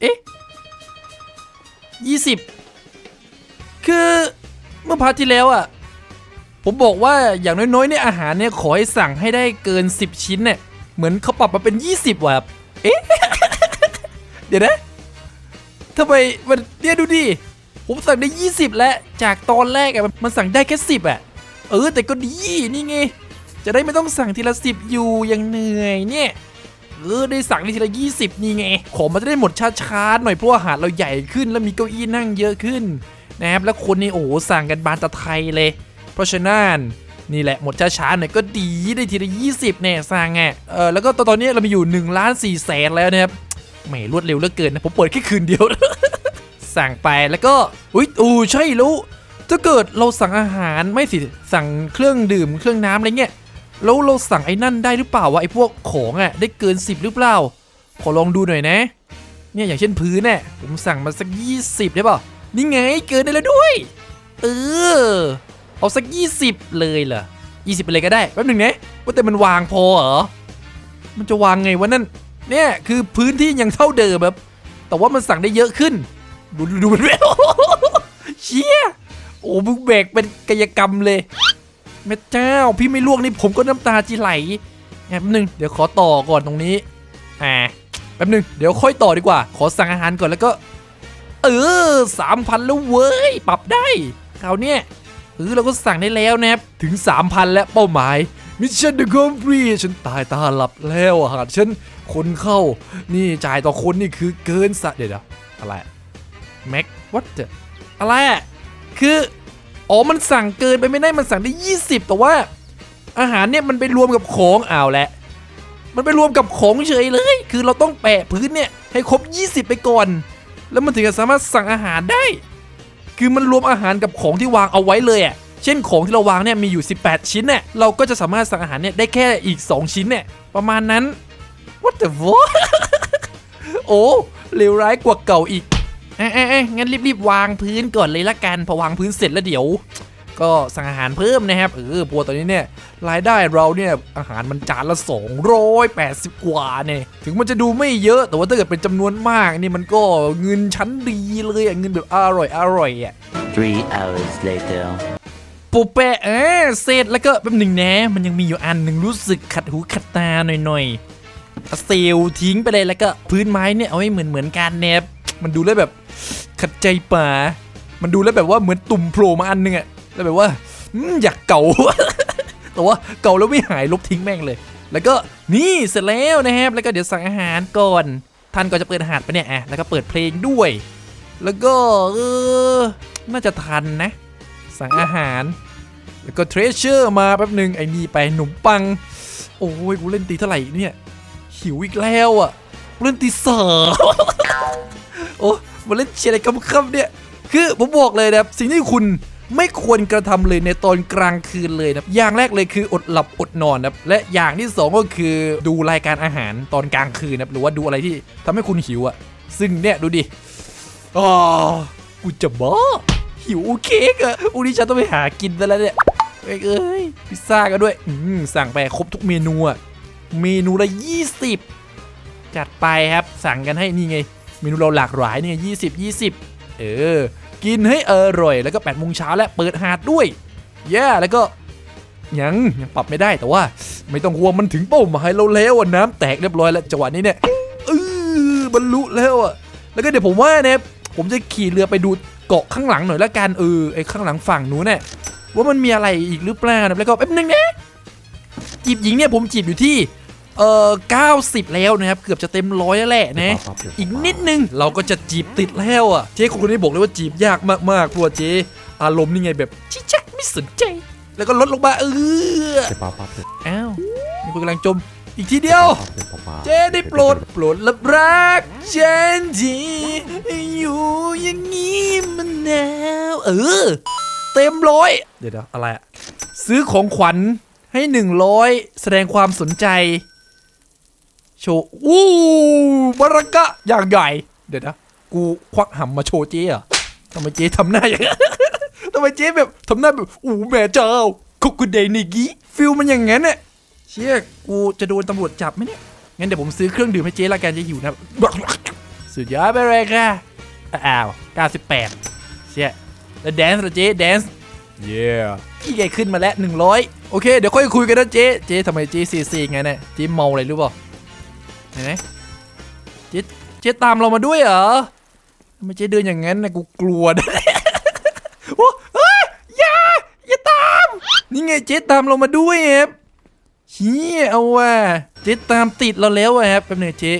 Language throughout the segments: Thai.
เอ๊ะยี่สิบคือเมื่อพาร์ทที่แล้วอะ ผมบอกว่าอย่างน้อยๆเนี่ยอาหารเนี่ยขอให้สั่งให้ได้เกิน 10 ชิ้นเนี่ยเหมือนเขาปรับมาเป็น 20ว่ะเอ๊ะ เดี๋ยวนะทำไมมันเนี่ยดูดิผมสั่งได้ 20 แล้ว จากตอนแรกอะมันมันสั่งได้แค่ 10อะเออแต่ก็ดีนี่ไง จะได้ไม่ต้องสั่งทีละ 10 อยู่อย่างเหนื่อยเนี่ย เออได้สั่งได้ทีละ20นี่ไงของมันจะได้หมดช้าๆหน่อยเพราะว่าอาหารเราใหญ่ขึ้น แล้วมีเก้าอี้นั่งเยอะขึ้นนะครับแล้วคนนี่โอ้สั่งกันบานตะไทยเลย เพราะฉะนั้นนี่แหละหมดช้าๆหน่อยก็ดีได้ทีละ20เนี่ยสั่งไงเออแล้วก็ตอนนี้เรามีอยู่1ล้าน4แสนแล้วนะครับแหมรวดเร็วเหลือเกินนะผมเปิดแค่คืนเดียวสั่งไปแล้วก็อุ้ยอู้ใช่แล้ถ้าเกิดเราสั่งอาหารไม่สิสั่งเครื่องดื่มเครื่องน้ำอะไรเงี้ย แล้วเราสั่งไอ้นั่นได้หรือเปล่าวะไอ้พวกของอะได้เกิน 10 หรือเปล่า ขอลองดูหน่อยนะ เนี่ยอย่างเช่นพื้นเนี่ยผมสั่งมาสัก 20 ได้เปล่านี่ไงเกินได้แล้วด้วย เออ เอาสัก 20 เลยเหรอ20ไปเลยก็ได้แป๊บหนึ่งนะว่าแต่มันวางพอเหรอมันจะวางไงวะนั่นเนี่ยคือพื้นที่ยังเท่าเดิมแบบ แต่ว่ามันสั่งได้เยอะขึ้น ดูดูดูมันแววเชี่ยโอ้มึงแบกเป็นกายกรรมเลย แม่เจ้า พี่ไม่ลวกนี่ผมก็น้ำตาจีไหลแป๊บนึงเดี๋ยวขอต่อก่อนตรงนี้อ่าแป๊บนึงเดี๋ยวค่อยต่อดีกว่า ขอสั่งอาหารก่อนแล้วก็ เออสามพันแล้วเว้ย ปรับได้คราวเนี้ยเออเราก็สั่งได้แล้วนะครับถึง 3,000 แล้วเป้าหมายมิชชั่นเดอะคอมพลีฉันตายตาหลับแล้วอาหารฉันคนเข้า นี่จ่ายต่อคนนี่คือเกินสะเดี๋ยวอะไรแม็กวัดเจอะไรอะคือ อ๋อ มันสั่งเกินไปไม่ได้ มันสั่งได้ 20 แต่ว่า อาหารเนี่ยมันไปรวมกับของอ้าวแหละ มันไปรวมกับของเฉยเลย คือเราต้องแปะพื้นเนี่ยให้ครบ 20 ไปก่อน แล้วมันถึงจะสามารถสั่งอาหารได้ คือมันรวมอาหารกับของที่วางเอาไว้เลยอะ เช่นของที่เราวางเนี่ยมีอยู่ 18 ชิ้นเนี่ย เราก็จะสามารถสั่งอาหารเนี่ยได้แค่อีก 2 ชิ้นเนี่ย ประมาณนั้น what the fuck โอ้เลวร้ายกว่าเก่าอีก เอ้ยเอ้ยเอ้ยงั้นรีบๆวางพื้นก่อนเลยละกันพอวางพื้นเสร็จแล้วเดี๋ยว ก็สั่งอาหารเพิ่มนะครับเออปัวตอนนี้เนี่ยรายได้เราเนี่ยอาหารมันจานละ 280 กว่าเนี่ยถึงมันจะดูไม่เยอะแต่ว่าถ้าเกิดเป็นจำนวนมากนี่มันก็เงินชั้นดีเลยอะเงินแบบอร่อยอร่อยอะ Three hours later. ปูเปะเออเสร็จแล้วก็แป๊บหนึ่งนะมันยังมีอยู่อันหนึ่งรู้สึกขัดหูขัดตาหน่อยๆเอาเซลล์ทิ้งไปเลยแล้วก็พื้นไม้เนี่ยเอาให้เหมือนเหมือนๆกันแนบมันดูแล้วแบบ ขัดใจป่า มันดูแล้วแบบว่าเหมือนตุ่มโผล่มาอันหนึงอะแล้วแบบว่าอยากเก่า แต่ว่าเก่าแล้วไม่หายลบทิ้งแม่งเลย แล้วก็นี่เสร็จแล้วนะครับ แล้วก็เดี๋ยวสั่งอาหารก่อน ท่านก็จะเปิดอาหารไปเนี่ยอะแล้วก็เปิดเพลงด้วย แล้วก็เออน่าจะทันนะ สั่งอาหาร แล้วก็เทรเชอร์มาแป๊บหนึ่งไอ้นี่ไปหนุ่มปัง โอ้ยกูเล่นตีเท่าไหร่เนี่ยหิวอีกแล้วอะเล่นตีสองโอ้ มาเล่นเชียร์อะไรกำค่ำเนี่ย คือผมบอกเลยนะครับสิ่งที่คุณไม่ควรกระทำเลยในตอนกลางคืนเลยนะอย่างแรกเลยคืออดหลับอดนอนนะครับและอย่างที่สองก็คือดูรายการอาหารตอนกลางคืนนะหรือว่าดูอะไรที่ทำให้คุณหิวอะซึ่งเนี่ยดูดิอ๋อกูจะบ้าหิวเค้กอะอุ้ยฉันต้องไปหากินซะแล้วเนี่ยเอ้ยอยพิซซ่ากันด้วยสั่งไปครบทุกเมนูอะเมนูละ20 จัดไปครับสั่งกันให้นี่ไง เมนูเราหลากหลายเนี่ไง20 20เออ กินให้อร่อย แล้วก็8โมงเช้าแล้วเปิดหาดด้วยแย่แล้วก็ยังยังปรับไม่ได้แต่ว่า ไม่ต้องห่วงมันถึงเป้าหมายเราแล้วอะน้ำแตกเรียบร้อยแล้วจังหวะนี้เนี่ยเออบรรลุแล้วอะแล้วก็เดี๋ยวผมว่าเนี่ยผมจะขี่เรือไปดูเกาะข้างหลังหน่อยละกันเออไอ้ข้างหลังฝั่งนู้นเนี่ยว่ามันมีอะไรอีกหรือเปล่านะแล้วก็แป๊บนึงนะจีบหญิงเนี่ยผมจีบอยู่ที่ เอ่อ90 แล้วนะครับเกือบจะเต็มร้อยแล้วแหละนะอีกนิดนึงเราก็จะจีบติดแล้วอะเจ๊คนนี้บอกเลยว่าจีบยากมากๆเพราะวกเจ๊อารมณ์นี่ไงแบบชิชักไม่สนใจ แล้วก็ลดลงมาเออเจ็บปาปับเจ็บอ้าวนี่คุณกำลังจมอีกทีเดียวปับเจ็บปาปาเจ๊ได้โปรดโปรดรับรักฉันทีอยู่อย่างนี้มันหนาวเออ เต็มร้อย เดี๋ยวๆอะไรอะซื้อของขวัญให้หนึ่งร้อยแสดงความสนใจ โชว์อู้บารักะอย่างใหญ่ เดี๋ยวนะ กูควักหำมาโชว์เจ๊เหรอะทำไมเจ๊ทำหน้าอย่างนั้นทำไมเจ๊แบบทำหน้าแบบอู้แม่เจ้าคุกกุเดนิกิฟิลมันอย่างงั้นเนี่ยเชี่ยกูจะโดนตำรวจจับไหมเนี่ยงั้นเดี๋ยวผมซื้อเครื่องดื่มให้เจ๊ละกันจะหิวนะซื้อสุดยอดไปเลยค่ะอ้าว98 เชี่ยแล้วแดนซ์เหรอเจ๊แดนซ์เย้พี่แกขึ้นมาแล้ว 100 โอเค เดี๋ยวค่อยคุยกันนะเจ๊ เจ๊ทำไมเจ๊ซีซีไงเนี่ยเจ๊เมาอะไรหรือเปล่าเห็นไหมเจ๊เจ๊ตามเรามาด้วยเหรอทำไมเจ๊เดินอย่างนั้นนะกูกลัวนะโอ้เฮ้ยอย่าอย่าตาม นี่ไงเจ๊ตามเรามาด้วยครับเฮียเอาว่ะเจ๊ตามติดเราแล้วอะครับแป๊บนึงเจ๊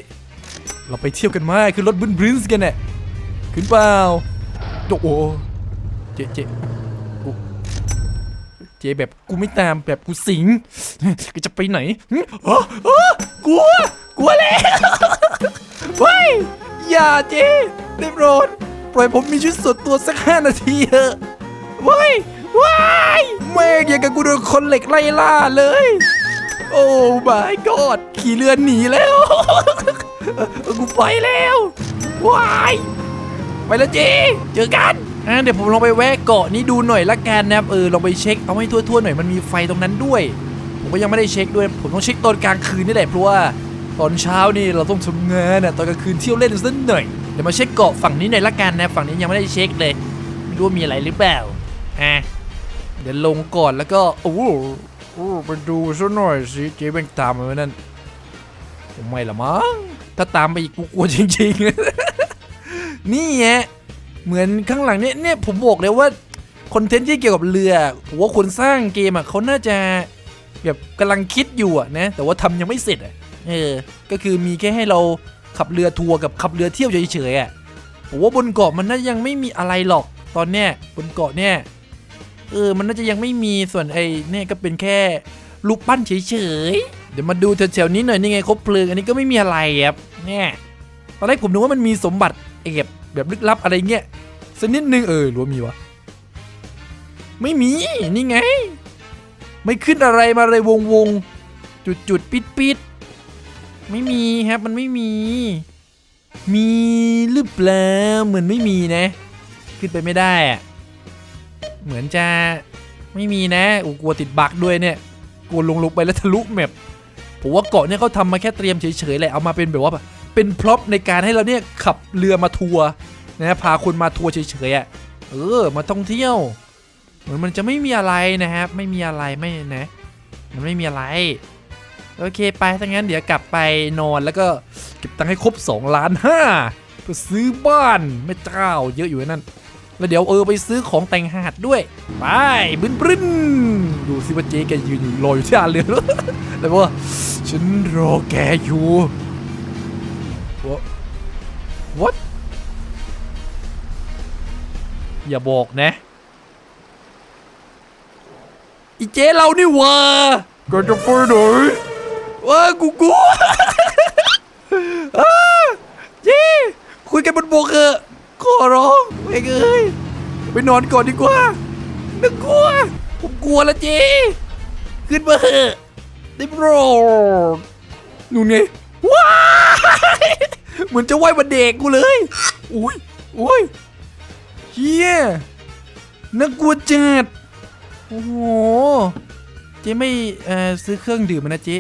เราไปเที่ยวกันมาคือรถบึ้นบรินส์กันเนี่ยขึ้นเปล่าโอ้โหเจ๊เจ๊เจ๊แบบกูไม่ตามแบบกูสิงกูจะไปไหนอ๋ออ๋อ กลัว กลัวแล้วเฮ้ยอย่าเจ๊ได้โปรดปล่อยผมมีชีวิตส่วนตัวสักห้านาทีเถอะเว้ยว้ายแม่งอย่างกับกูโดนคนเหล็กไล่ล่าเลย โอ้ my god ขี่เรือหนีแล้วเออกูไปแล้วว้ายไปแล้วจีเจอกันอะเดี๋ยวผมลองไปแวะเกาะนี้ดูหน่อยละกันนะครับเออลองไปเช็คเอาให้ทั่วๆหน่อยมันมีไฟตรงนั้นด้วย ผมก็ยังไม่ได้เช็คด้วย ผมต้องเช็คตอนกลางคืนนี่แหละเพราะว่าตอนเช้านี่เราต้องทำงานน่ะตอนกลางคืนเที่ยวเล่นสักหน่อยเดี๋ยวมาเช็คเกาะฝั่งนี้หน่อยละกันนะฝั่งนี้ยังไม่ได้เช็คเลยไม่รู้ว่ามีอะไรหรือเปล่าอะเดี๋ยวลงก่อนแล้วก็โอ้โหไปดูซะหน่อยสิเจ๊แบงตามมานั่นไม่ละมั้งถ้าตามไปอีกกูกลัวจริงๆ นี่แฮะเหมือนข้างหลังเนี่ยเนี่ยผมบอกเลยว่าคอนเทนต์ที่เกี่ยวกับเรือผมว่าคนสร้างเกมอะเขาน่าจะ แบบกำลังคิดอยู่อะนะแต่ว่าทำยังไม่เสร็จอะเออก็คือมีแค่ให้เราขับเรือทัวร์กับขับเรือเที่ยวเฉยๆอะผมว่าบนเกาะมันน่าจะยังไม่มีอะไรหรอกตอนเนี้ยบนเกาะเนี่ยเออมันน่าจะยังไม่มีส่วนไอ้เนี่ยก็เป็นแค่รูปปั้นเฉยๆเดี๋ยวมาดูแถวๆนี้หน่อยนี่ไงครบเพลิงอันนี้ก็ไม่มีอะไรครับเนี่ยตอนแรกผมนึกว่ามันมีสมบัติเก็บแบบลึกลับอะไรเงี้ยสักนิดนึงเออหรือว่ามีวะไม่มีนี่ไง ไม่ขึ้นอะไรมาเลยวงวงจุดจุดๆปิดปิดๆไม่มีครับมันไม่มี มีหรือเปล่าเหมือนไม่มีนะ ขึ้นไปไม่ได้อะเหมือนจะไม่มีนะอูกลัวติดบักด้วยเนี่ยกลัวลงลงไปแล้วทะลุแมปผมว่าเกาะเนี่ยเขาทำมาแค่เตรียมเฉยๆแหละเอามาเป็นแบบว่าเป็นพร็อพในการให้เราเนี่ยขับเรือมาทัวร์นะพาคนมาทัวร์เฉยๆอะเออมาท่องเที่ยว เหมือนมันจะไม่มีอะไรนะครับ ไม่มีอะไรไม่นะ มันไม่มีอะไร โอเคไปถ้างั้นเดี๋ยวกลับไปนอนแล้วก็เก็บตังค์ให้ครบ2ล้านห้าเพื่อซื้อบ้านไม่เจ้าเยอะอยู่นั่น แล้วเดี๋ยวเออไปซื้อของแต่งหาดด้วย ไปบึ้นบึ้นดูสิว่าเจ๊แกยืนอยู่รออยู่ที่อ่าเรือแล้วแล้วว่าฉันรอแกอยู่ What What อย่าบอกนะ อีเจ๊เรานี่หว่าก็จะไปไหนว้ากูกลัวอ้าเจ๊คุยกันบนบกเถอะขอร้องไปเอ้ยไปนอนก่อนดีกว่านึกกลัว ผมกลัวแล้วเจ๊ขึ้นมาเถอะได้โปรดนู่นไงว้ายเหมือนจะไหวมาเด็กกูเลยอุ้ยอุ้ยเฮียน่ากลัวจัด โอ้โห เจ๊ไม่เอ่อซื้อเครื่องดื่มมานะเจ๊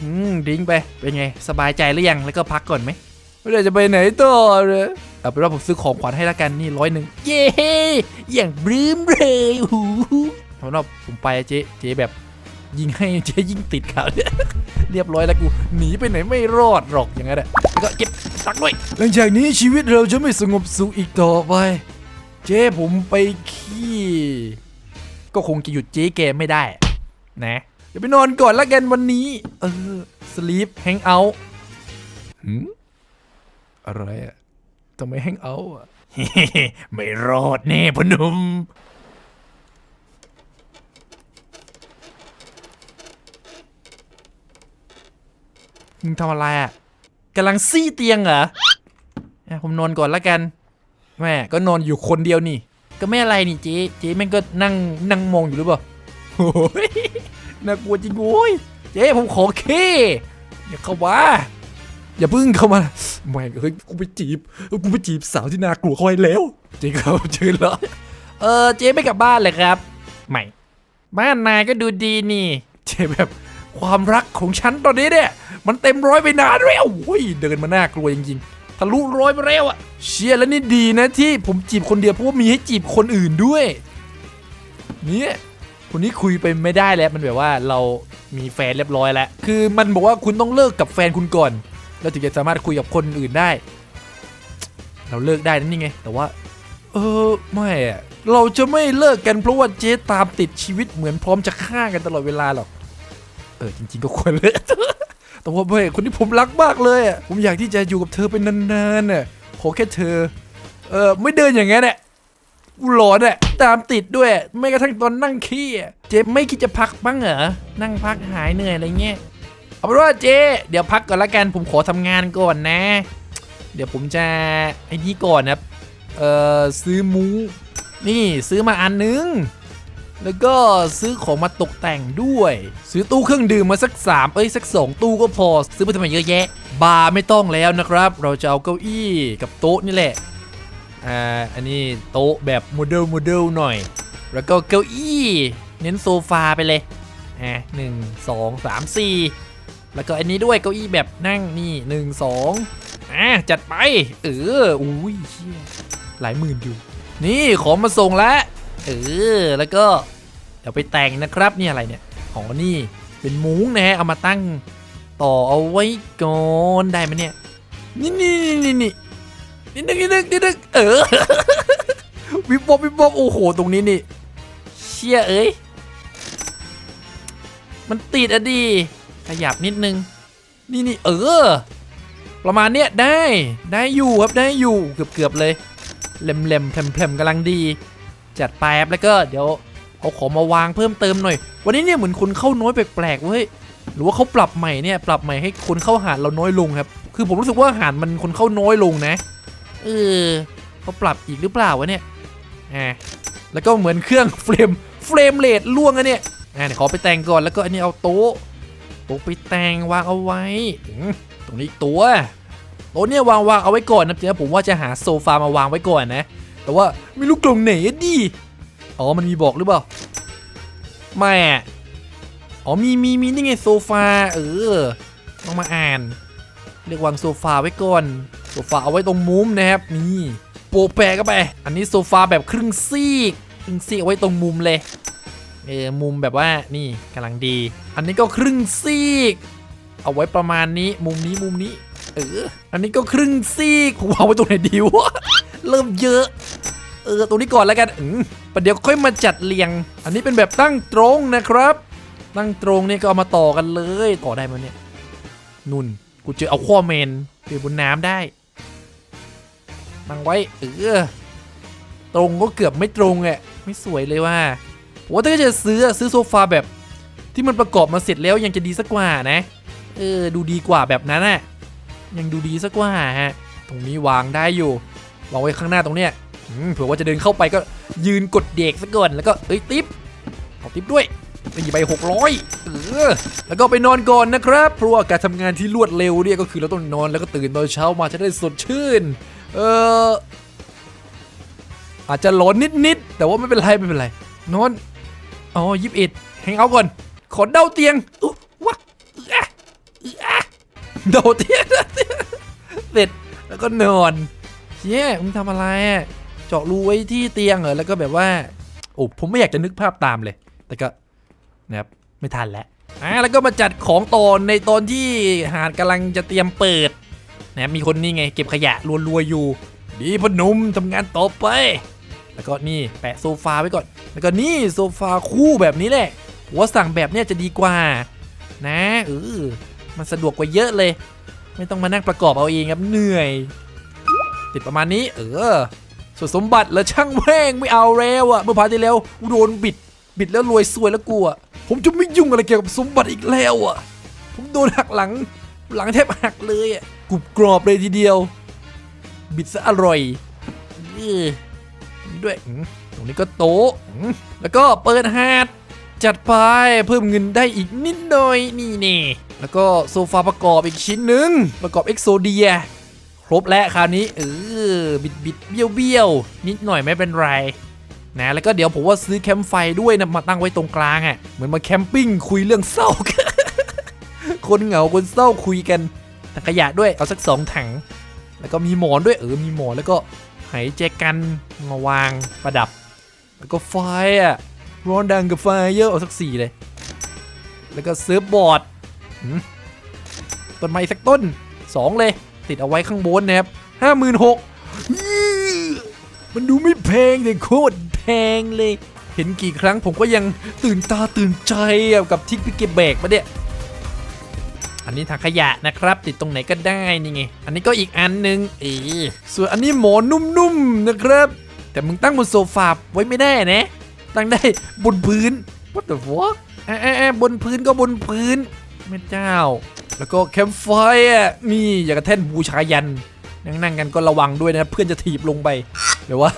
อืมดิ้งไป เป็นไง สบายใจหรือยัง แล้วก็พักก่อนไหมไม่ได้จะไปไหนต่อเลยเอาเป็นว่าผมซื้อของขวัญให้ละกันนี่ร้อยหนึ่งเย้อย่างบลื้มเลยโอ้โหเพราะว่าผมไปอะเจ๊เจ๊แบบยิงให้เจ๊ยิงติดเขาเนี่ยเรียบร้อยแล้วกูหนีไปไหนไม่รอดหรอกอย่างนั้นแหละแล้วก็เก็บตักด้วย หลังจากนี้ชีวิตเราจะไม่สงบสุขอีกต่อไป เจ๊ผมไปขี้ ก็คงจะหยุดเจ๊แกมไม่ได้ นะเดี๋ยวไปนอนก่อนละกันวันนี้ เออสลีปแฮงเอาท์หืมอะไรอะทำไมแฮงเอาท์อะ ไม่รอดแน่พอหนุม มึงทำอะไรอะกำลังซี่เตียงเหรออะผมนอนก่อนละกัน แม่ก็นอนอยู่คนเดียวนี่ ก็ไม่อะไรนี่เจ๊เจ๊แม่งก็นั่งนั่งมองอยู่หรือเปล่าโอ้ยน่ากลัวจริงโว้ยเจ๊ผมขอเคอย่าเข้ามาอย่าพึ่งเข้ามาแม่งเฮ้ยกูไปจีบกูไปจีบสาวที่น่ากลัวเขาไว้แล้วเจ๊เขาเชิญแล้วเออเจ๊ไม่กลับบ้านเลยครับ ไม่ บ้านนายก็ดูดีนี่ เจ๊แบบความรักของฉันตอนนี้เนี่ย มันเต็มร้อยไปนานแล้วโอ้ยเดินมาน่ากลัวจริงๆ ทะลุร้อยไปแล้วอะเชียร์แล้วนี่ดีนะที่ผมจีบคนเดียวเพราะว่ามีให้จีบคนอื่นด้วยเนี่ยคนนี้คุยไปไม่ได้แล้วมันแบบว่าเรามีแฟนเรียบร้อยแล้ว คือมันบอกว่าคุณต้องเลิกกับแฟนคุณก่อน แล้วถึงจะสามารถคุยกับคนอื่นได้ เราเลิกได้นั่นนี่ไง แต่ว่า เออไม่อะเราจะไม่เลิกกันเพราะว่าเจ๊ตามติดชีวิตเหมือนพร้อมจะฆ่ากันตลอดเวลาหรอก เออจริงๆก็ควรเลิก แต่ว่าไม่คนที่ผมรักมากเลยอะผมอยากที่จะอยู่กับเธอเป็นนานๆน่ะขอแค่เธอ เออไม่เดินอย่างนั้นแหละกูหลอนอะตามติดด้วยไม่กระทั่งตอนนั่งขี้เจ๊ไม่คิดจะพักบ้างเหรอนั่งพักหายเหนื่อยอะไรเงี้ยเอาเป็นว่าเจ๊เดี๋ยวพักก่อนละกันผมขอทำงานก่อนนะ เดี๋ยวผมจะไอ้นี่ก่อนนะเอ่อซื้อมุ้งนี่ซื้อมาอันนึง แล้วก็ซื้อของมาตกแต่งด้วย ซื้อตู้เครื่องดื่มมาสัก 3 เอ้ยสัก 2 ตู้ก็พอ ซื้อไปทำไมเยอะแยะ บาร์ไม่ต้องแล้วนะครับ เราจะเอาเก้าอี้กับโต๊ะนี่แหละ อ่า อันนี้โต๊ะแบบโมเดลโมเดลหน่อย แล้วก็เก้าอี้ เน้นโซฟาไปเลยอะหนึ่งสองสามสี่แล้วก็อันนี้ด้วยเก้าอี้แบบนั่งนี่หนึ่งสองอะจัดไป เออ อุ้ยเชี่ยหลายหมื่นอยู่ นี่ของมาส่งแล้ว เออแล้วก็เดี๋ยวไปแต่งนะครับนี่อะไรเนี่ยอ๋อนี่เป็นมุ้งนะฮะเอามาตั้งต่อเอาไว้ก่อนได้ไหมเนี่ยนี่นี่นี่นี่นี่นึกนี่นึกนี่นึกเออวิบวับวิบวับโอ้โหตรงนี้นี่เชี่ยเอ้ยมันติดอะดีขยับนิดนึงนี่นี่เออ ประมาณเนี้ยได้ได้อยู่ครับได้อยู่เกือบเกือบเลยเล็มเล็มแผลมแผลมกำลังดี จัดไปครับแล้วก็เดี๋ยวเอาของมาวางเพิ่มเติมหน่อย วันนี้เนี่ยเหมือนคนเข้าน้อยแปลกๆเว้ยหรือว่าเขาปรับใหม่เนี่ยปรับใหม่ให้คนเข้าหาเราน้อยลงครับ คือผมรู้สึกว่าหาดมันคนเข้าน้อยลงนะเออเขาปรับอีกหรือเปล่าวะเนี่ยอ่าแล้วก็เหมือนเครื่องเฟรมเฟรมเรทล่วงอะเนี่ยอ่าเดี๋ยวขอไปแต่งก่อนแล้วก็อันนี้เอาโต๊ะโต๊ะไปแต่งวางเอาไว้ตรงนี้ตัวโต๊ะเนี่ยวางวางเอาไว้ก่อนนะเดี๋ยวผมว่าจะหาโซฟามาวางไว้ก่อนนะ แต่ว่าไม่รู้กล่องไหนอะดิอ๋อมันมีบอกหรือเปล่าไม่อ๋อมีมีมีนี่ไงโซฟาเออต้องมาอ่าน เรียกวางโซฟาไว้ก่อนโซฟาเอาไว้ตรงมุมนะครับนี่โปะแปะเข้าไป อันนี้โซฟาแบบครึ่งซีกครึ่งซีกเอาไว้ตรงมุมเลยเออมุมแบบว่านี่กำลังดี อันนี้ก็ครึ่งซีก เอาไว้ประมาณนี้มุมนี้มุมนี้เอออันนี้ก็ครึ่งซีกผมเอาไว้ตรงไหนดีวะเริ่มเยอะ ออตรงนี้ก่อนแล้วกันอืมประเดี๋ยวค่อยมาจัดเรียง อันนี้เป็นแบบตั้งตรงนะครับ ตั้งตรงนี่ก็เอามาต่อกันเลยต่อได้ไหมเนี่ยนุ่นกูเจอเอาข้อเมนไปบนน้ำได้ตั้งไว้เออตรงก็เกือบไม่ตรงอะไม่สวยเลยว่าผมว่าถ้าจะซื้อซื้อโซฟาแบบ ที่มันประกอบมาเสร็จแล้วยังจะดีสักกว่านะ เออ ดูดีกว่าแบบนั้นน่ะยังดูดีสักกว่าฮะ ตรงนี้วางได้อยู่วางไว้ข้างหน้าตรงเนี้ย เผื่อว่าจะเดินเข้าไปก็ยืนกดเด็กซะก่อนแล้วก็เอ้ยติ๊บเอาติ๊บด้วยตีใบหกร้อยเออแล้วก็ไปนอนก่อนนะครับ เพราะว่าการทำงานที่รวดเร็วเนี่ยก็คือเราต้องนอนแล้วก็ตื่นตอนเช้ามาจะได้สดชื่น เอออาจจะหลอนนิดๆแต่ว่าไม่เป็นไรไม่เป็นไรนอนอ๋อยิบเอ็ดแฮงเอาก่อนขอเดาเตียงวะอื้ออะอื้ออะเดาเตียงเสร็จแล้วก็นอนเชี่ยมึงทำอะไรอะ เจาะรูไว้ที่เตียงเหรอแล้วก็แบบว่าโอ้ผมไม่อยากจะนึกภาพตามเลย แต่ก็นะครับไม่ทันแล้วอะแล้วก็มาจัดของตอนในตอนที่หาดกำลังจะเตรียมเปิดนะครับมีคนนี่ไงเก็บขยะรัวๆอยู่ ดีพนุ่มทำงานต่อไป แล้วก็นี่แปะโซฟาไว้ก่อน แล้วก็นี่โซฟาคู่แบบนี้แหละผมว่าสั่งแบบเนี้ยจะดีกว่า นะเออมันสะดวกกว่าเยอะเลย ไม่ต้องมานั่งประกอบเอาเองครับเหนื่อย ติดประมาณนี้ เออ ส่วนสมบัติแล้วช่างแม่งไม่เอาแล้วอะเมื่อพาที่แล้วกูโดนบิด บิดแล้วรวยซวยแล้วกูอะผมจะไม่ยุ่งอะไรเกี่ยวกับสมบัติอีกแล้วอะผมโดนหักหลัง หลังแทบหักเลยอะกรุบกรอบเลยทีเดียว บิดซะอร่อยด้วยตรงนี้ก็โต๊ะแล้วก็เปิดหาดจัดไปเพิ่มเงินได้อีกนิดหน่อยนี่นี่แล้วก็โซฟาประกอบอีกชิ้นหนึ่งประกอบเอ็กโซเดีย ครบแล้วคราวนี้เออบิดบิดเบี้ยวเบี้ยวนิดหน่อยไม่เป็นไรนะแล้วก็เดี๋ยวผมว่าซื้อแคมป์ไฟด้วยนะมาตั้งไว้ตรงกลางอะ่ะเหมือนมาแคมปิ้งคุยเรื่องเศร้า คนเหงาคนเศร้าคุยกันถังขยะด้วยเอาสักสองถัง แล้วก็มีหมอนด้วยเออมีหมอนแล้วก็ไหแจกันมาวางประดับ แล้วก็ไฟอะร้อนดังกับไฟเยอะเอาสักสี่เลย แล้วก็เซิร์ฟบอร์ดต้นไม้สักต้นสองเลย ติดเอาไว้ข้างบนนะครับห้าหมื่นหกมันดูไม่แพงแต่โคตรแพงเลย เห็นกี่ครั้งผมก็ยังตื่นตาตื่นใจกับที่พี่เก็บแบกมาเนี่ยอันนี้ถังขยะนะครับ ติดตรงไหนก็ได้นี่ไง อันนี้ก็อีกอันหนึงเออส่วนอันนี้หมอนนุ่มๆนะครับ แต่มึงตั้งบนโซฟาไว้ไม่ได้นะ ตั้งได้บนพื้น what the fuck อะอ่บนพื้นก็บนพื้นแม่เจ้า แล้วก็แคมป์ไฟอะนี่อย่ากระแท่นบูชายันนั่งนั่งๆกันก็ระวังด้วยนะเพื่อนจะถีบลงไปหรือว่า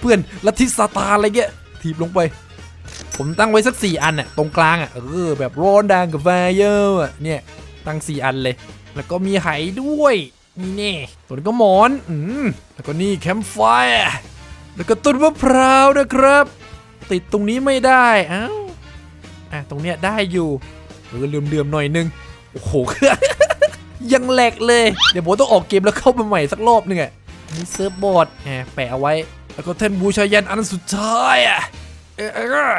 เพื่อนลัทธิซาตานอะไรเงี้ยถีบลงไป ผมตั้งไว้สักสี่อันอะตรงกลางอะเออแบบร้อนดังกับไฟเยอะเนี่ยตั้งสี่อันเลย แล้วก็มีไหด้วยนี่แน่ตัวนี้ก็หมอนอืมแล้วก็นี่แคมป์ไฟแล้วก็ต้นมะพร้าวนะครับ ติดตรงนี้ไม่ได้อ้าวอะตรงเนี้ยได้อยู่เออเลื่อมๆหน่อยนึง โอ้โหยังแหลกเลย เดี๋ยวผมต้องออกเกมแล้วเข้ามาใหม่สักรอบนึงอะนี่เซิร์ฟบอร์ดแหมแปะเอาไว้ แล้วก็แท่นบูชายันอันสุดท้ายอะเออ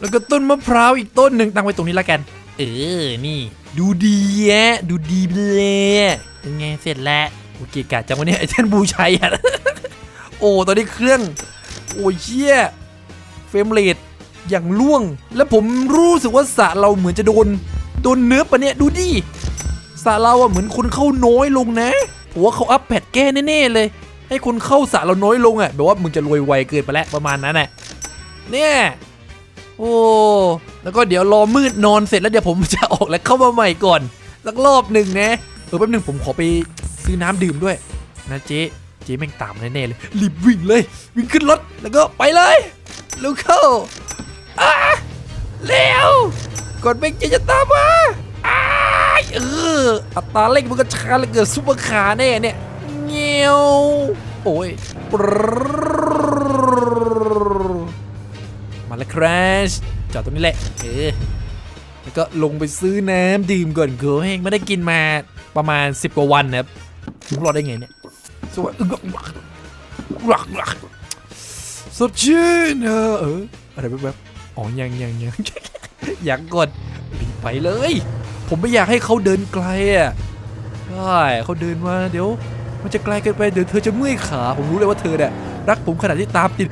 แล้วก็ต้นมะพร้าวอีกต้นหนึ่งตั้งไว้ตรงนี้ละกัน เออ นี่ ดูดีแยะดูดีเลยอะเป็นไงเสร็จแล้วโอเคกะจังวันนี้ไอ้แท่นบูชายันโอ้ ตอนนี้เครื่อง โอ้ยเชี่ยเฟรมเรทอย่างล่วง แล้วผมรู้สึกว่าสระเราเหมือนจะโดน โดนเนื้อปะเนี่ยดูดิสระเราอะเหมือนคนเข้าน้อยลงนะผมว่าเขาอัพแพดแก้แน่ๆเลย ให้คนเข้าสระเราน้อยลงอะแบบว่ามึงจะรวยไวเกินไปแล้วประมาณนั้นแหละเนี่ยโอ้แล้วก็เดี๋ยวรอมืดนอนเสร็จแล้วเดี๋ยวผมจะออกแล้วเข้ามาใหม่ก่อนสักรอบหนึ่งนะเออแป๊บหนึงผมขอไปซื้อน้ำดื่มด้วยนะเจ๊เจ๊แม่งตามแน่ๆเลยรีบวิ่งเลย วิ่งขึ้นรถแล้วก็ไปเลยเร็วเข้าอ้าเร็ว ก่อนแม่งจ๊จะตามมาอายเอออัตราเร่งมันก็ช้าเหลือเกินซุปเปอร์คาร์แน่เนี่ยเงี้ยวโอ้ยมาแล้วคราชจอดตรงนี้แหละเออแล้วก็ลงไปซื้อน้ำดื่มก่อนเกอแห้งไม่ได้กินมาประมาณ 10 กว่าวันนะครับรอดได้ไงเนี่ยสวัสดีรักรักสดชื่นเอออะไรแบบแบบอ๋อยังยังยัง อยากกดรีบไปเลย ผมไม่อยากให้เขาเดินไกลอะใช่เขาเดินมาเดี๋ยว มันจะไกลเกินไปเดี๋ยวเธอจะเมื่อยขา ผมรู้เลยว่าเธอเนี่ยรักผมขนาดที่ตามติด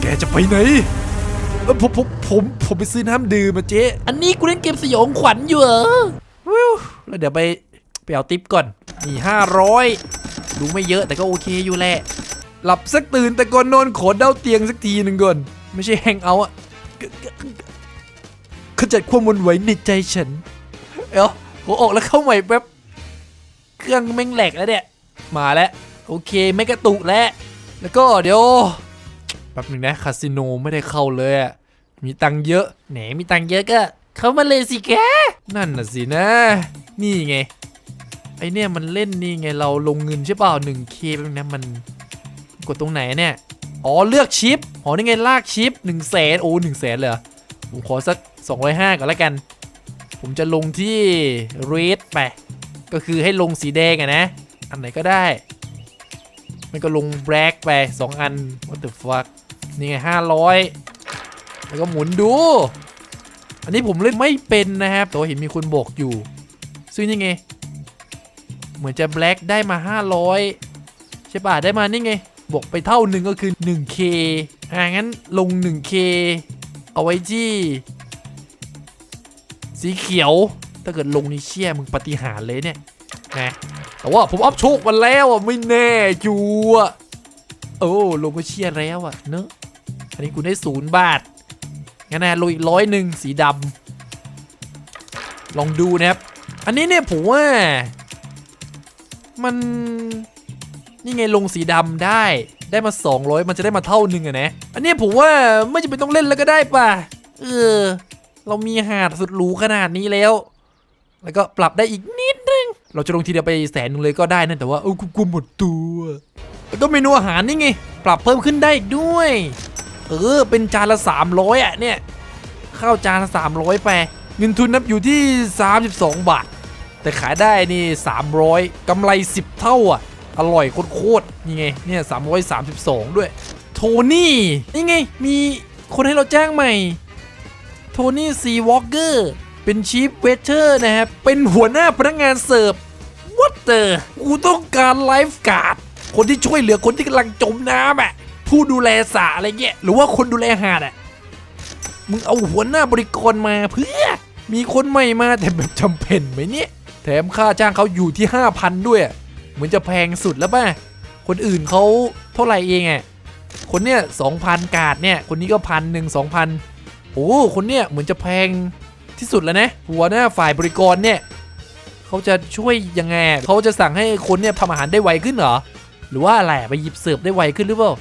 แกจะไปไหนเอ้อผมผมผมผมไปซื้อน้ำดื่มมาเจ๊อันนี้กูเล่นเกมสยองขวัญอยู่เหรอวิวแล้วเดี๋ยวไปไปเอาติปก่อน นี่ห้าร้อยดูไม่เยอะแต่ก็โอเคอยู่แหละ หลับสักตื่นแต่ก่อนนอนขอเด้าเตียงสักทีหนึ่งก่อน ไม่ใช่แฮงเอาท์อะ ขจัดความวนไหวในใจฉัน เอ้าผมออกแล้วเข้าใหม่แป๊บ เครื่องแม่งแหลกแล้วเนี่ย มาแล้ว โอเคไม่กระตุกแล้ว แล้วก็เดี๋ยวแป๊บหนึงนะคาสิโนไม่ได้เข้าเลยอะมีตังค์เยอะแหนมีตังค์เยอะก็ เข้ามาเลยสิแก นั่นน่ะสินะ นี่ไง ไอเนี่ยมันเล่นนี่ไงเราลงเงินใช่เปล่า 1k แป๊บนึงนะมันกดตรงไหนเนี่ย อ๋อเลือกชิป อ๋อนี่ไงลากชิป1 0 0 0 0แสนโอ้หนึ่งแสนเลยเหรอผมขอสัก 205 ก่อนและกัน ผมจะลงที่ red ไป ก็คือให้ลงสีแดงอะนะ อันไหนก็ได้ มันก็ลงแบล็กไป 2 อัน what the fuck นี่ไง 500 แล้วก็หมุนดู อันนี้ผมเล่นไม่เป็นนะครับ แต่ว่าเห็นมีคนบอกอยู่ ซึ่งนี่ไง เหมือนจะแบล็กได้มา 500 ใช่ป่ะ ได้มานี่ไงบวกไปเท่าหนึ่งก็คือ 1k อ่างั้นลง 1k เอาไว้ที่ สีเขียว ถ้าเกิดลงนี่เชี่ยมึงปฏิหารเลยเนี่ยนะแต่ว่าผมอัพโชคมาแล้วอะไม่แน่จูอะโอ้ลงก็เชี่ยแล้วอะเนอะอันนี้คุณได้ศูนย์บาทงั้นนะลงอีกร้อยหนึ่งสีดำลองดูนะครับ อันนี้เนี่ยผมว่า มันนี่ไงลงสีดำได้ได้มา 200 มันจะได้มาเท่าหนึ่งอะนะ อันนี้ผมว่าไม่จำเป็นต้องเล่นแล้วก็ได้ป่ะ เออ เรามีหาดสุดหรูขนาดนี้แล้ว แล้วก็ปรับได้อีกนิดนึง เราจะลงทีเดียวไปแสนนึงเลยก็ได้นะแต่ว่าเออกูกลัวหมดตัวก็เมนูอาหารนี่ไง ปรับเพิ่มขึ้นได้อีกด้วย เออ เป็นจานละ 300 อะเนี่ย ข้าวจานละ 300 ไป เงินทุนนับอยู่ที่ 32 บาท แต่ขายได้นี่ 300กำไร 10 เท่าอะ อร่อยโคตรๆนี่ไง เนี่ย332 ด้วย โทนี่ นี่ไง มีคนให้เราจ้างใหม่ ทนี่ซีวอลเกอร์เป็นชีฟเวเทอร์นะครับ เป็นหัวหน้าพนักงานเสิร์ฟ What the กูต้องการไลฟ์การ์ดคนที่ช่วยเหลือคนที่กำลังจมน้ำอะผู้ดูแลสระอะไรเงี้ยหรือว่าคนดูแลหาดอะมึงเอาหัวหน้าบริกรมาเพื่อ มีคนใหม่มาแต่แบบจำเป็นไหมเนี่ย แถมค่าจ้างเขาอยู่ที่ 5,000 ด้วยอะเหมือนจะแพงสุดแล้วป่ะ คนอื่นเขาเท่าไหร่เองอะคนเนี้ย2,000 กาดเนี่ย คนนี้ก็พันหนึ่งสองพัน โอ้คนเนี้ยเหมือนจะแพงที่สุดแล้วนะหัวหน้าฝ่ายบริกรเนี่ยเขาจะช่วยยังไงเขาจะสั่งให้คนเนี่ยทำอาหารได้ไวขึ้นเหรอ หรือว่าอะไรไปหยิบเสิร์ฟได้ไวขึ้นหรือเปล่า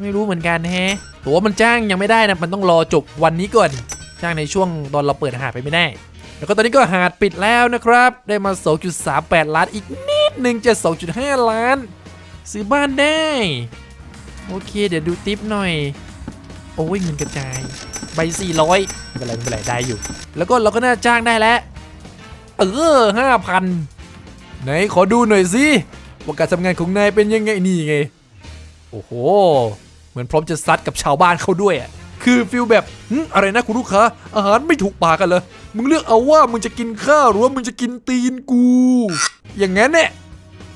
ไม่รู้เหมือนกันแฮะแตัวามันจ้างยังไม่ได้นะมันต้องรอจบวันนี้ก่อนจ้างในช่วงตอนเราเปิดหาดไปไม่ได้แล้วก็ตอนนี้ก็หาดปิดแล้วนะครับ ได้มา 2.38 ล้านอีกนิดนึงจะ2.5 ล้าน ซื้อบ้านได้ โอเค เดี๋ยวดูทิปหน่อย โอ้ยเงินกระจาย ใบ400ไม่เป็นไรไม่เป็นไรได้อยู่ แล้วก็เราก็น่าจ้างได้แล้ว เออ5,000ไหนขอดูหน่อยสิว่าการทำงานของนายเป็นยังไงนี่ไง โอ้โห เหมือนพร้อมจะซัดกับชาวบ้านเขาด้วยอะคือฟิลแบบอะไรนะคุณลูกค้า อาหารไม่ถูกปากกันเลยมึงเลือกเอาว่ามึงจะกินข้าวหรือว่ามึงจะกินตีนกู อย่างนั้นเนี่ย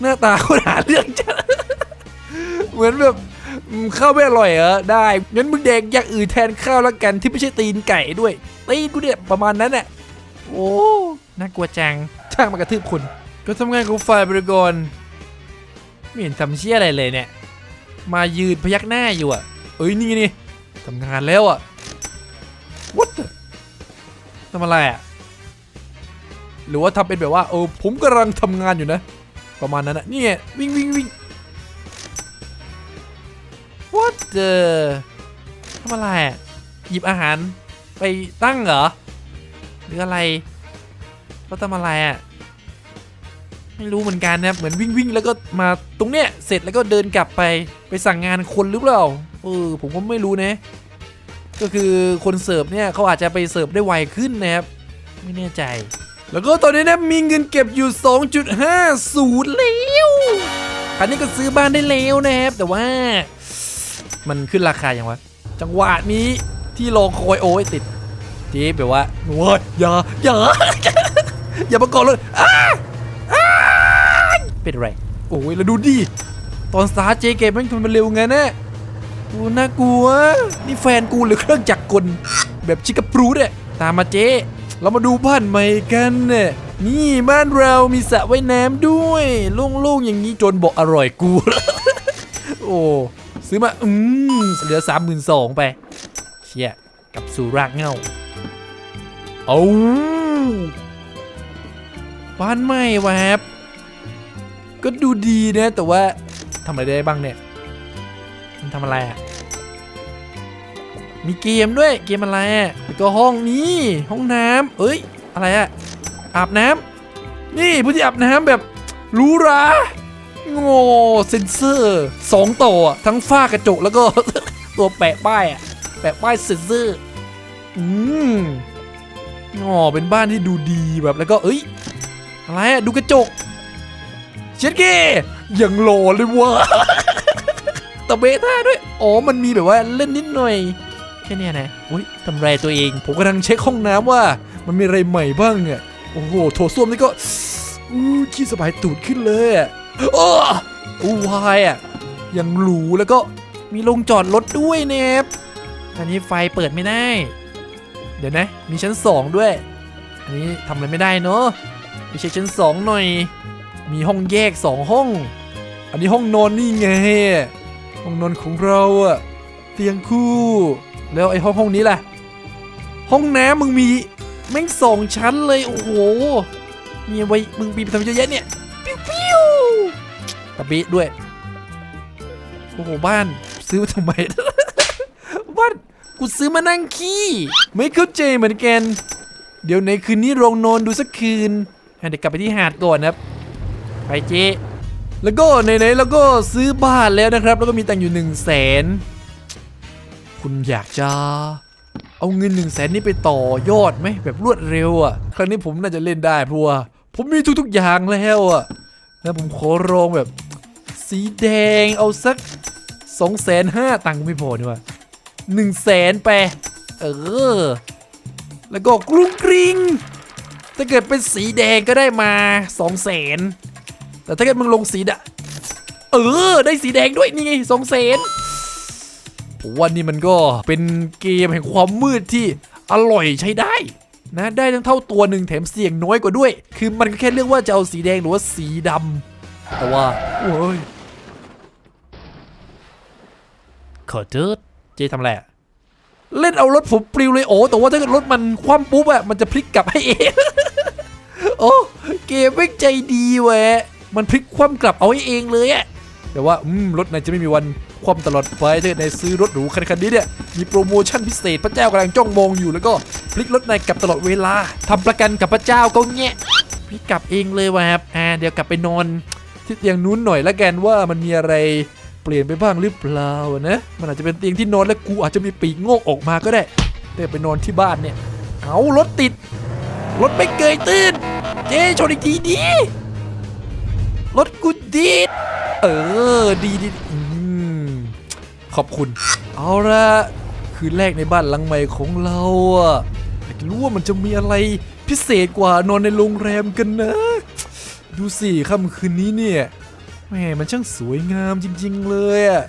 หน้าตาคนหาเรื่องจังเหมือนแบบ ข้าวไม่อร่อยเหรอได้งั้นมึงแดกอย่างอื่นแทนข้าวแล้วกันที่ไม่ใช่ตีนไก่ด้วยตีนกูเนี่ยประมาณนั้นแหละโอ้น่ากลัวจังช่างมากระทืบคุณ ก็ทำงานของฝ่ายบริกรไม่เห็นทำเชี่ยอะไรเลยเนี่ย มายืนพยักหน้าอยู่อะ เอ้ยนี่นี่ทำงานแล้วอะ what ทำอะไรอะ หรือว่าทำเป็นแบบว่าเออผมกำลังทำงานอยู่นะ ประมาณนั้นอะนี่ไงวิ่งวิ่ง วิ่ง what the ทำอะไรอะหยิบอาหารไปตั้งเหรอ หรืออะไรเขาทำอะไรอะไม่รู้เหมือนกันนะครับเหมือนวิ่งวิ่งแล้วก็มาตรงเนี้ยเสร็จแล้วก็เดินกลับไปไปสั่งงานคนหรือเปล่าเออผมก็ไม่รู้นะ ก็คือคนเสิร์ฟเนี่ยเขาอาจจะไปเสิร์ฟได้ไวขึ้นนะครับไม่แน่ใจ แล้วก็ตอนนี้นะมีเงินเก็บอยู่ 2.50แล้วคันนี้ก็ซื้อบ้านได้แล้วนะครับแต่ว่า มันขึ้นราคาอย่างวะ จังหวะนี้ที่รอคอยโอ้ยติดเจ๊แบบว่าโอ้ยอย่าอย่าอย่ามาก่อนเลยเป็นไร โอ้ยแล้วดูดิตอนสตาร์เจเกมแม่งทำมันเร็วไงั้นนะโอ้น่ากลัว นี่แฟนกูหรือเครื่องจักรกล แบบชิคกปรูดเนี่ยตามมาเจ๊เรามาดูบ้านใหม่กันเนี่ยนี่บ้านเรามีสระว่ายน้ำด้วยโล่งๆอย่างนี้จนบอกอร่อยกู โอ้ ซื้อมา อืมเหลือสามหมื่นสองไปเชี่ยกับสู่รากเงาเอาบ้านใหม่วะครับก็ดูดีนะแต่ว่าทำอะไรได้บ้างเนี่ยมันทำอะไรอะมีเกมด้วยเกมอะไรอะแล้วก็ห้องนี้ห้องน้ำเอ้ยอะไรอะอาบน้ำนี่พื้นที่อาบน้ำแบบหรูหรา โง่เซนเซอร์สองตัวอะทั้งฝ้ากระจกแล้วก็ ตัวแปะป้ายอะแปะป้ายเซนเซอร์อืมอ๋อเป็นบ้านที่ดูดีแบบแล้วก็เอ้ยอะไรอะดูกระจกเช็ดเก้ยังโหลเลยวะตะเบท่าด้วยอ๋อมันมีแบบว่าเล่นนิดหน่อยแค่นี้นะอุ้ยทำไรตัวเอง ผมกำลังเช็คห้องน้ำว่า มันมีอะไรใหม่บ้างอะโอ้โหโถส้วมนี่ก็อู้ขี้สบายตูดขึ้นเลยอะ โอ้อูวายอะยังหรูแล้วก็มีโรงจอดรถด้วยเนบอันนี้ไฟเปิดไม่ได้ เดี๋ยวนะ มีชั้นสองด้วย อันนี้ทำอะไรไม่ได้เนอะไปเช็คชั้นสองหน่อย มีห้องแยกสองห้อง อันนี้ห้องนอนนี่ไง ห้องนอนของเราอะเตียงคู่ แล้วไอ้ห้องห้องนี้ล่ะ ห้องน้ำมึงมีแม่งสองชั้นเลย โอ้โหมีไว้มึงมีไปทำเยอะแยะเนี่ย ตะบิด้วย โอ้โห บ้านซื้อมาทำไม บ้านกูซื้อมานั่งขี้ ไม่เข้าใจเหมือนกัน เดี๋ยวในคืนนี้ลองนอนดูสักคืนเดี๋ยวกลับไปที่หาดก่อนนะครับไปเจ๊แล้วก็ไหนๆแล้วก็ซื้อบ้านแล้วนะครับ แล้วก็มีตังค์อยู่1นึ่งแสนคุณอยากจะเอาเงิน1นึ่งแสนนี้ไปต่อยอดไหมแบบรวดเร็วอะ ครั้งนี้ผมน่าจะเล่นได้เพราะว่าผมมีทุกๆอย่างแล้วอะแล้วผมขอลองแบบ สีแดงเอาสักสองแสนห้าตังค์ไม่พอนี่ว่าหนึ่งแสนไป เออ แล้วก็กรุ้งกริงถ้าเกิดเป็นสีแดงก็ได้มาสองแสนแต่ถ้าเกิดมึงลงสีดะเออ ได้สีแดงด้วยนี่ไงสองแสนผมว่านี่มันก็เป็นเกมแห่งความมืดที่อร่อยใช้ได้นะได้ทั้งเท่าตัวหนึ่งแถมเสี่ยงน้อยกว่าด้วย คือมันก็แค่เลือกว่าจะเอาสีแดงหรือว่าสีดำแต่ว่าโอ้ย ขอโทษเจ๊ทำอะไรอะเล่นเอารถผมปลิวเลยโอ้แต่ว่าถ้าเกิดรถมันคว่ำปุ๊บอะมันจะพลิกกลับให้เองโอ้เกมไม่ใจดีแหวะมันพลิกคว่ำกลับเอาให้เองเลยอะแต่ว่าอืมรถนายจะไม่มีวันคว่ำตลอดไปถ้าเกิดนายซื้อรถหรูคันคันนี้เนี่ยมีโปรโมชั่นพิเศษพระเจ้ากำลังจ้องมองอยู่แล้วก็พลิกรถนายกลับตลอดเวลาทำประกันกับพระเจ้าก็แงะพลิกกลับเองเลยว่ะครับอ่าเดี๋ยวกลับไปนอนที่เตียงนู้นหน่อยละกันว่ามันมีอะไร เปลี่ยนไปบ้างหรือเปล่านะมันอาจจะเป็นเตียงที่นอนแล้วกูอาจจะมีปีกโงกออกมาก็ได้ แต่ไปนอนที่บ้านเนี่ย เอารถติด รถไม่เกยตื้นเจ๊ชนอีกทีดีรถกูดีดเออดีดีขอบคุณ เอาละคืนแรกในบ้านหลังใหม่ของเราอะอยากจะรู้ว่ามันจะมีอะไรพิเศษกว่านอนในโรงแรมกันนะ ดูสิค่ำคืนนี้เนี่ย แหมมันช่างสวยงามจริง ๆ เลยอะ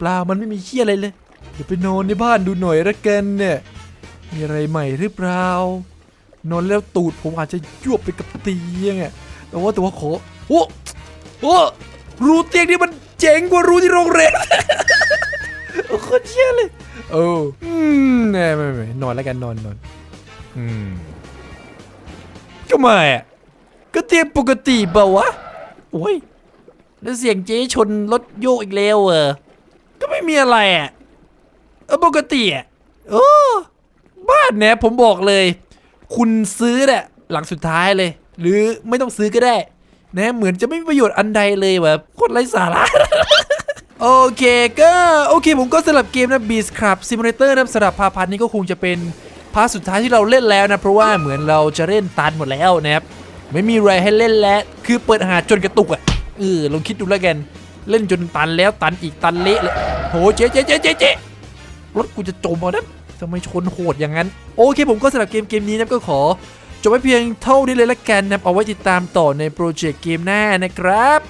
ปล่ามันไม่มีเชี่ยอะไรเลยเดี๋ยวไปนอนในบ้านดูหน่อยละกันเนี่ยมีอะไรใหม่หรือเปล่านอนแล้วตูดผมอาจจะยวบไปกับเตียงอะแต่ว่าแต่ว่าขอโอ้โอ้รูเตียงนี่มันเจ๋งกว่ารูที่โรงแรมโอ้โคตรเชี่ยเลยเอออืมแน่ไม่ไม่นอนแล้วกันนอนนอนอืมก็ไม่ก็เตียงปกติเปล่าวะโอ้ย แล้วเสียงเจ๊ชนรถโยกอีกแล้วเออ ก็ไม่มีอะไรอะเออปกติอะโอ้บ้านเนี่ยผมบอกเลย คุณซื้อเนี่ยหลังสุดท้ายเลย หรือไม่ต้องซื้อก็ได้ นะเหมือนจะไม่มีประโยชน์อันใดเลยแบบโคตรไร้สาระ โอเคก็ โอเคผมก็สลับเกมนะ Beast Club Simulator นะสำหรับพาร์ทนี้ก็คงจะเป็นพาสุดท้ายที่เราเล่นแล้วนะ เพราะว่าเหมือนเราจะเล่นตันหมดแล้วนะครับ ไม่มีอะไรให้เล่นแล้ว คือเปิดหาจนกระตุกอะ เออลองคิดดูแล้วกัน เล่นจนตันแล้วตันอีกตันเละเลยโหเจ๊เจ๊เจ๊เจ๊เจ๊รถกูจะจมเอานะทำไมชนโหดอย่างนั้น โอเคผมก็สำหรับเกมเกมนี้นะก็ขอจบไว้เพียงเท่านี้เลยละกันนะเอาไว้ติดตามต่อในโปรเจกต์เกมหน้านะครับ